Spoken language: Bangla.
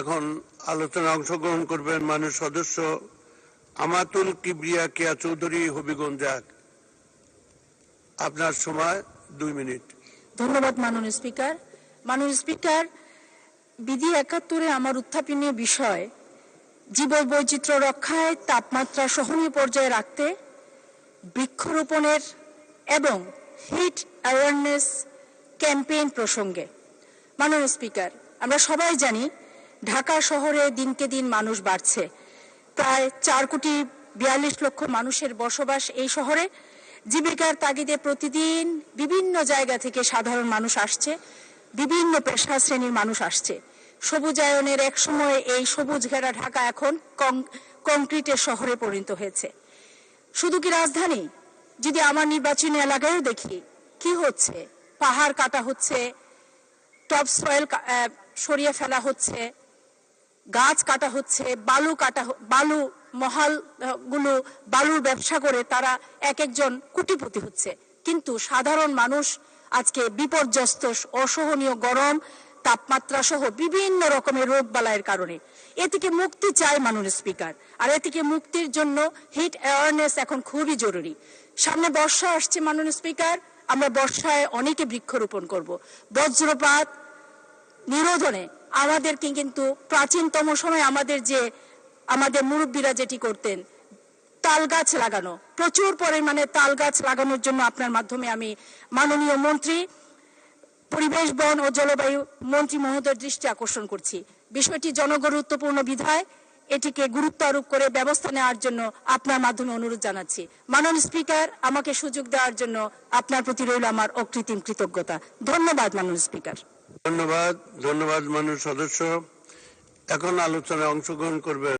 এখন আলোচনা অংশগ্রহণ করবেন মানুষ সদস্য আমাতুল কিবরিয়া কিয়া চৌধুরী হবিগঞ্জ আপনার সময় দুই মিনিট। ধন্যবাদ মাননীয় স্পিকার। মাননীয় স্পিকার, বিধি একাত্তরে আমার উত্থাপনীয় বিষয় জীব বৈচিত্র্য রক্ষায় তাপমাত্রা সহনীয় পর্যায়ে রাখতে, বৃক্ষরোপণের এবং হিট অ্যাওয়ারনেস ক্যাম্পেইন প্রসঙ্গে। মাননীয় স্পিকার, আমরা সবাই জানি ঢাকা শহরে দিনকে দিন মানুষ বাড়ছে। প্রায় চার কোটি বিয়াল্লিশ লক্ষ মানুষের বসবাস এই শহরে। জীবিকার তাগিদে প্রতিদিন বিভিন্ন জায়গা থেকে সাধারণ মানুষ আসছে, বিভিন্ন পেশা শ্রেণির মানুষ আসছে। সবুজায়নের এক সময় এই সবুজ ঘেরা ঢাকা এখন কংক্রিটের শহরে পরিণত হয়েছে। শুধু কি রাজধানী? যদি আমার নির্বাচনী এলাকায়ও দেখি, কি হচ্ছে? পাহাড় কাটা হচ্ছে টপ সয়েল সরিয়ে ফেলা হচ্ছে গাছ কাটা হচ্ছে, বালু কাটা বালু মহালগুলো বালুর ব্যবসা করে তারা এক একজন কোটিপতি হচ্ছে। কিন্তু সাধারণ মানুষ আজকে বিপর্যস্ত, অসহনীয় গরম, তাপমাত্রা সহ বিভিন্ন রকমের রোগ বালাইয়ের কারণে। এ থেকে মুক্তি চায় মাননীয় স্পিকার। আর এ থেকে মুক্তির জন্য হিট অ্যাওয়ারনেস এখন খুবই জরুরি। সামনে বর্ষা আসছে মাননীয় স্পিকার, আমরা বর্ষায় অনেকে বৃক্ষরোপণ করব। বজ্রপাত, নিরোধনে আমাদেরকে কিন্তু প্রাচীনতম সময় আমাদের যে, আমাদের মুরব্বীরা যেটি করতেন, তাল গাছ লাগানো। প্রচুর পরিমাণে তাল গাছ লাগানোর জন্য আপনার মাধ্যমে আমি মাননীয় মন্ত্রী, পরিবেশ, বন ও জলবায়ু মন্ত্রী মহোদয়ের দৃষ্টি আকর্ষণ করছি। বিষয়টি জনগুরুত্বপূর্ণ বিধায় এটিকে গুরুত্ব আরোপ করে ব্যবস্থা নেওয়ার জন্য আপনার মাধ্যমে অনুরোধ জানাচ্ছি। মাননীয় স্পিকার, আমাকে সুযোগ দেওয়ার জন্য আপনার প্রতি রইল আমার অকৃত্রিম কৃতজ্ঞতা। ধন্যবাদ মাননীয় স্পিকার। ধন্যবাদ ধন্যবাদ মানুষ সদস্য। এখন আলোচনায় অংশগ্রহণ করবেন